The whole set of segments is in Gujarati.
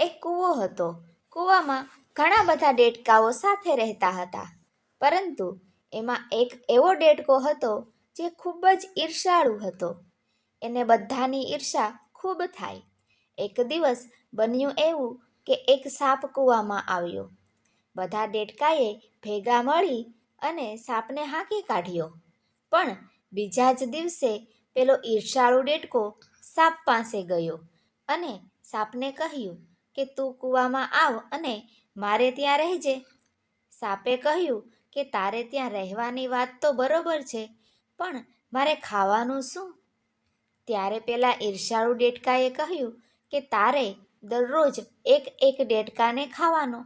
એક કૂવો હતો. કૂવામાં ઘણા બધા ડેટકાઓ સાથે રહેતા હતા. પરંતુ એમાં એક એવો ડેટકો હતો જે ખૂબ જ ઈર્ષાળુ હતો. એને બધાની ઈર્ષા ખૂબ થાય. એક દિવસ બન્યું એવું કે એક સાપ કૂવામાં આવ્યો. બધા ડેટકાએ ભેગા મળી અને સાપને હાંકી કાઢ્યો. પણ બીજા જ દિવસે પેલો ઈર્ષાળુ ડેટકો સાપ પાસે ગયો અને સાપને કહ્યું કે તું કૂવામાં આવ અને મારે ત્યાં રહેજે. સાપે કહ્યું કે તારે ત્યાં રહેવાની વાત તો બરોબર છે, પણ મારે ખાવાનું શું? ત્યારે પેલા ઈર્ષાળુ ડેટકાએ કહ્યું કે તારે દરરોજ એક એક ડેટકાને ખાવાનો.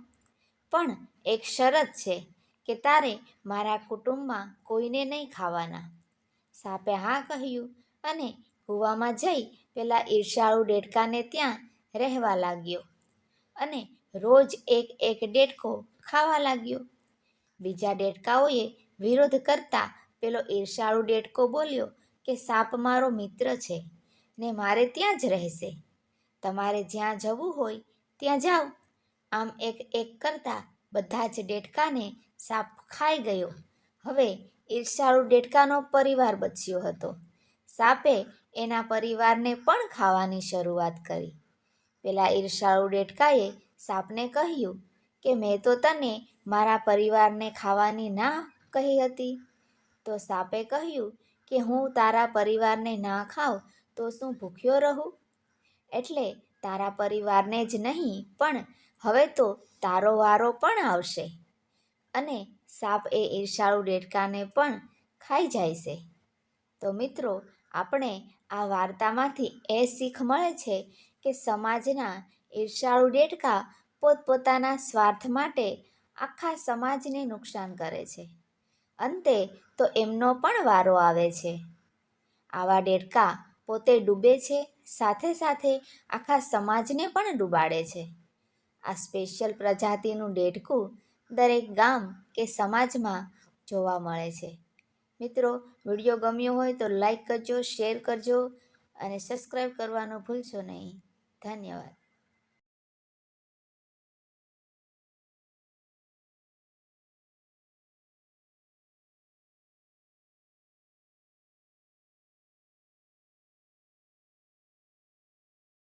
પણ એક શરત છે કે તારે મારા કુટુંબમાં કોઈને નહીં ખાવાના. સાપે હા કહ્યું અને કૂવામાં જઈ પેલા ઈર્ષાળુ ડેટકાને ત્યાં રહેવા લાગ્યો. અને રોજ એક એક ડેટકો ખાવા લાગ્યો. બીજા ડેટકાઓએ વિરોધ કરતા પેલો ઈર્ષાળુ ડેટકો બોલ્યો કે સાપ મારો મિત્ર છે ને મારે ત્યાં જ રહેશે. તમારે જ્યાં જવું હોય ત્યાં જાઓ આમ એક એક કરતા બધા જ ડેટકાને સાપ ખાઈ ગયો. હવે ઈર્ષાળુ ડેટકાનો પરિવાર બચ્યો હતો. સાપે એના પરિવારને પણ ખાવાની શરૂઆત કરી. પેલા ઈર્ષાળુ ડેટકાએ સાપને કહ્યું કે, મેં તો તને મારા પરિવારને ખાવાની ના કહી હતી. તો સાપે કહ્યું કે, હું તારા પરિવારને ના ખાઉં તો શું ભૂખ્યો રહું? એટલે તારા પરિવારને જ નહીં, પણ હવે તો તારો વારો પણ આવશે. અને સાપ એ ઈર્ષાળુ ડેટકાને પણ ખાઈ જાય છે. તો મિત્રો, આપણે આ વાર્તામાંથી એ શીખ મળે છે કે સમાજના ઈર્ષાળુ ડેટકા પોતપોતાના સ્વાર્થ માટે આખા સમાજને નુકસાન કરે છે. અંતે તો એમનો પણ વારો આવે છે. આવા દેડકા પોતે ડૂબે છે, સાથે સાથે આખા સમાજને પણ ડૂબાડે છે. આ સ્પેશિયલ પ્રજાતિનું દેડકું દરેક ગામ કે સમાજમાં જોવા મળે છે. મિત્રો, વીડિયો ગમ્યો હોય તો લાઈક કરજો, શેર કરજો અને સબસ્ક્રાઈબ કરવાનું ભૂલશો નહીં. 三年了